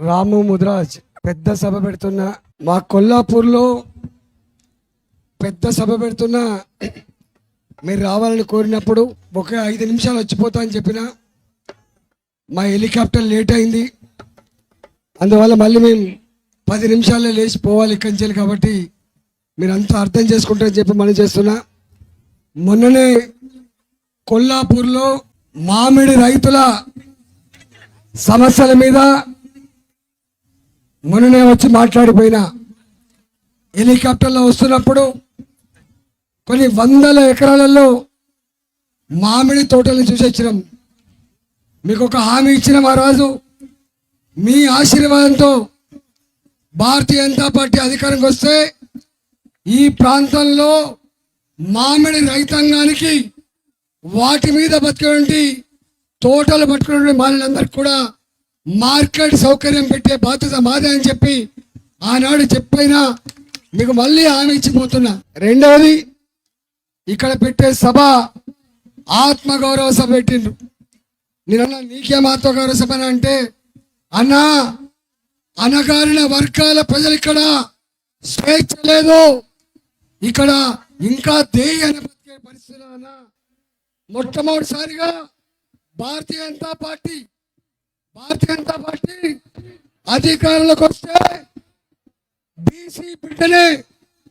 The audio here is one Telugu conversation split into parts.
రాము ముద్రాజ్ పెద్ద సభ పెడుతున్న మా కొల్లాపూర్లో పెద్ద సభ పెడుతున్న మీరు రావాలని కోరినప్పుడు ఒక ఐదు నిమిషాలు వచ్చిపోతా అని చెప్పిన మా హెలికాప్టర్ లేట్ అయింది. అందువల్ల మళ్ళీ మేము పది నిమిషాల్లో లేచి పోవాలి నుంచి కాబట్టి మీరు అంతా అర్థం చేసుకుంటారని చెప్పి మనం చేస్తున్నా. మొన్ననే కొల్లాపూర్లో మామిడి రైతుల సమస్యల మీద మొన్ననే వచ్చి మాట్లాడిపోయినా హెలికాప్టర్లో వస్తున్నప్పుడు కొన్ని వందల ఎకరాలలో మామిడి తోటలను చూసి వచ్చినాం. మీకు ఒక హామీ ఇచ్చిన ఆ మీ ఆశీర్వాదంతో భారతీయ జనతా పార్టీ అధికారంకి వస్తే ఈ ప్రాంతంలో మామిడి రైతాంగానికి వాటి మీద బతికేటువంటి తోటలు పట్టుకునే వాళ్ళందరికీ కూడా మార్కెట్ సౌకర్యం పెట్టే బాధ్యత మాదే అని చెప్పి ఆనాడు చెప్పైనా మీకు మళ్ళీ హామీ ఇచ్చిపోతున్నా. రెండవది ఇక్కడ పెట్టే సభ ఆత్మగౌరవ సభ పెట్టిండ్రు. నేనన్నా నీకేం ఆత్మగౌరవ సభ అని అంటే అన్నా అనగారిన వర్గాల ప్రజలు ఇక్కడ స్వేచ్ఛ లేదు. ఇక్కడ ఇంకా దేయ బతికే పరిస్థితులు అన్నా మొట్టమొదటిసారిగా భారతీయ జనతా పార్టీ భారతీయ జనతా పార్టీ అధికారంలోకి వస్తే బీసీ బిడ్డనే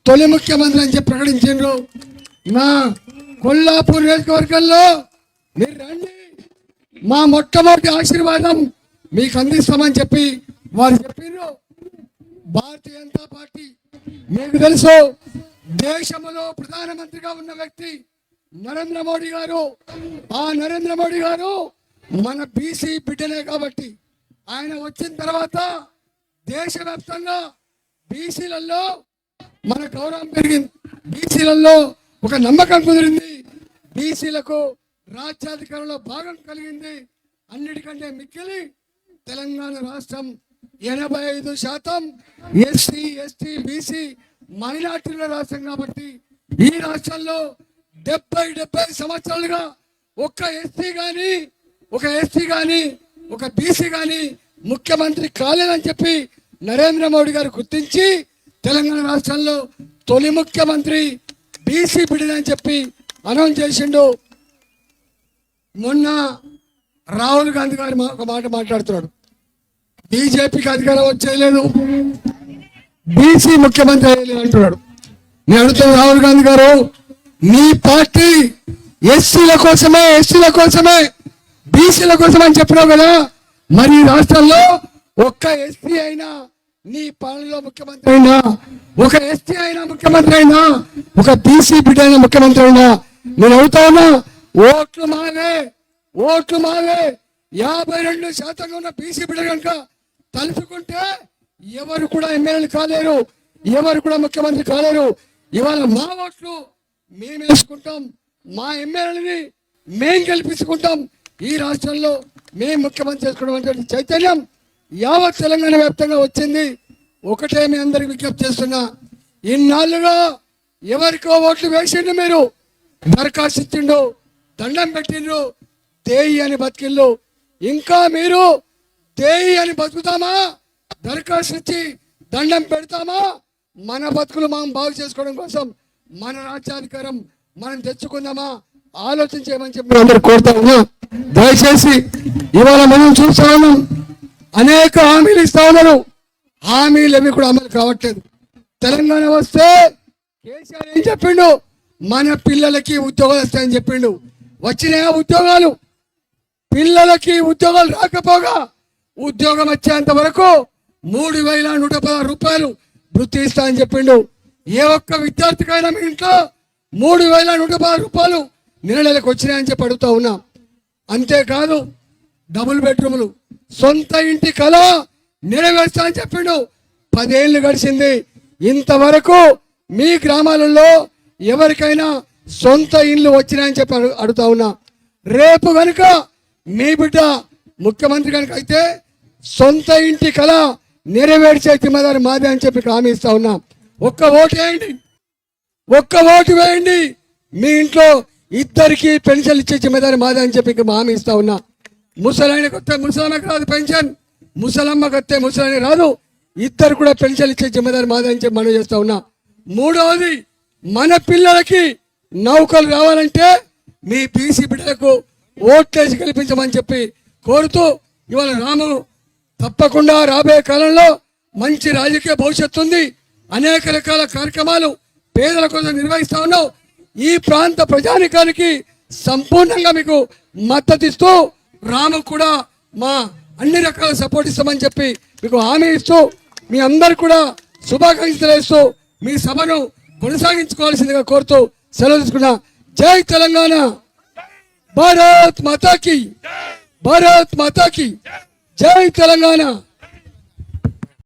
తొలి ముఖ్యమంత్రి అని చెప్పి ప్రకటించారు. నా కొల్లాపూర్ నియోజకవర్గంలో మీరు రండి. మా మొట్టమొదటి ఆశీర్వాదం మీకు అందిస్తామని చెప్పి వారు చెప్పారు. భారతీయ జనతా పార్టీ మీకు తెలుసు దేశంలో ప్రధానమంత్రిగా ఉన్న వ్యక్తి నరేంద్ర మోడీ గారు. ఆ నరేంద్ర మోడీ గారు మన బీసీ బిడ్డనే కాబట్టి ఆయన వచ్చిన తర్వాత దేశవ్యాప్తంగా బీసీలలో మన గౌరవం పెరిగింది. బీసీలలో ఒక నమ్మకం కుదిరింది. బీసీలకు రాజ్యాధికారంలో భాగం కలిగింది. అన్నిటికంటే మిక్కిలి తెలంగాణ రాష్ట్రం ఎనభై ఐదు శాతం ఎస్సీ ఎస్టీ బీసీ మైనార్టీల రాష్ట్రం కాబట్టి ఈ రాష్ట్రంలో డెబ్బై డెబ్బై సంవత్సరాలుగా ఒక్క ఎస్సీ కానీ ఒక ఎస్సీ కానీ ఒక బీసీ కానీ ముఖ్యమంత్రి కాలేదని చెప్పి నరేంద్ర మోడీ గారు గుర్తించి తెలంగాణ రాష్ట్రంలో తొలి ముఖ్యమంత్రి బీసీ బిడ్డని చెప్పి అనౌన్స్ చేసిండు. మొన్న రాహుల్ గాంధీ గారు మా- ఒక మాట మాట్లాడుతున్నాడు. బీజేపీకి అధికారం వచ్చేయలేదు. బీసీ ముఖ్యమంత్రి అయ్యలేదు అంటున్నాడు. నేను అడుగుతాను రాహుల్ గాంధీ గారు మీ పార్టీ ఎస్సీల కోసమే ఎస్సీల కోసమే బీసీల కోసం అని చెప్పినావు కదా మరి రాష్ట్రంలో ఒక్క ఎస్సీ అయినా నీ పాలనలో ముఖ్యమంత్రి అయినా ఒక ఎస్టీ అయినా ముఖ్యమంత్రి అయినా ఒక బీసీ బిడ్డ అయినా ముఖ్యమంత్రి అయినా నేను అవుతానా ఓట్లు మావే ఓట్లు మావే యాభై రెండు శాతంగా ఉన్న బీసీ బిడ్డ కనుక తలుచుకుంటే ఎవరు కూడా ఎమ్మెల్యేలు కాలేరు ఎవరు కూడా ముఖ్యమంత్రి కాలేరు. ఇవాళ మా ఓట్లు మేము వేసుకుంటాం మా ఎమ్మెల్యేలని మేం గెలిపించుకుంటాం ఈ రాష్ట్రంలో మేము ముఖ్యమంత్రి చేసుకోవడం అంటే చైతన్యం. యావత్ తెలంగాణ వ్యాప్తంగా వచ్చింది. ఒకటే మీ అందరికి విజ్ఞప్తి చేస్తున్నా. ఇన్నాళ్ళుగా ఎవరికో ఓట్లు వేసిండు మీరు? దరఖాస్తు ఇచ్చిండు దండం పెట్టిండ్రు తేయి అని బతికిళ్ళు ఇంకా మీరు తేయి అని బతుకుతామా? దరఖాస్తు ఇచ్చి దండం పెడతామా? మన బతుకులు మనం బాగు చేసుకోవడం కోసం మన రాజ్యాధికారం మనం తెచ్చుకుందామా? ఆలోచించేయమని చెప్పి అందరూ కోరుతా ఉన్నా. దయచేసి ఇవాళ మనం చూస్తా ఉన్నాం అనేక హామీలు ఇస్తా ఉన్నారు. హామీలు కూడా అమలు కావట్లేదు. తెలంగాణ వస్తే కేసీఆర్ ఏం చెప్పిండు? మన పిల్లలకి ఉద్యోగాలు వస్తాయని చెప్పిండు. వచ్చినాయా ఉద్యోగాలు? పిల్లలకి ఉద్యోగాలు రాకపోగా ఉద్యోగం వచ్చేంత వరకు మూడు వేల నూట పదహారు రూపాయలు వృత్తి ఇస్తా అని చెప్పిండు. ఏ ఒక్క విద్యార్థికైనా మీ ఇంట్లో మూడు వేల నూట పదహారు రూపాయలు నెల నెలకు వచ్చినాయని చెప్పి అడుగుతా ఉన్నాం. అంతేకాదు డబుల్ బెడ్రూములు. సొంత ఇంటి కళ నెరవేర్చా అని చెప్పిండు. పదేళ్ళు గడిచింది. ఇంతవరకు మీ గ్రామాలలో ఎవరికైనా సొంత ఇల్లు వచ్చినాయని చెప్పి అడుగుతా ఉన్నా. రేపు కనుక మీ బిడ్డ ముఖ్యమంత్రి కనుక అయితే సొంత ఇంటి కళ నెరవేర్చే జిమ్మదారి మాదే అని చెప్పి హామీ ఇస్తా ఉన్నా. ఒక్క ఓటు వేయండి. ఒక్క ఓటు వేయండి. మీ ఇంట్లో ఇద్దరికి పెన్షన్ ఇచ్చే జిమ్మేదారి మాదే అని చెప్పి ఇంకా హామీ ఇస్తా ఉన్నా. ముసలాయనకు వస్తే ముసలాయనకు రాదు పెన్షన్. ముసలమ్మ వస్తే ముసలని రాదు. ఇద్దరు కూడా పెన్షన్ ఇచ్చే మాది అని చెప్పి మనం చేస్తా ఉన్నా. మూడవది మన పిల్లలకి నౌకలు రావాలంటే మీ బీసీ బిడ్డలకు ఓట్లేసి కల్పించమని చెప్పి కోరుతూ ఇవాళ రాము తప్పకుండా రాబోయే కాలంలో మంచి రాజకీయ భవిష్యత్తు ఉంది. అనేక రకాల కార్యక్రమాలు పేదల కోసం నిర్వహిస్తా ఉన్నాం ఈ ప్రాంత ప్రజానికానికి సంపూర్ణంగా మీకు మద్దతు ఇస్తూ రాము కూడా మా అన్ని రకాల సపోర్ట్ ఇస్తామని చెప్పి మీకు హామీ ఇస్తూ మీ అందరు కూడా శుభాకాంక్షలు ఇస్తూ మీ సభను కొనసాగించుకోవాల్సిందిగా కోరుతూ సెలవు తీసుకున్నా. జై తెలంగాణ! భారత్ మాతాకి! భారత్ మాతాకి! జై తెలంగాణ!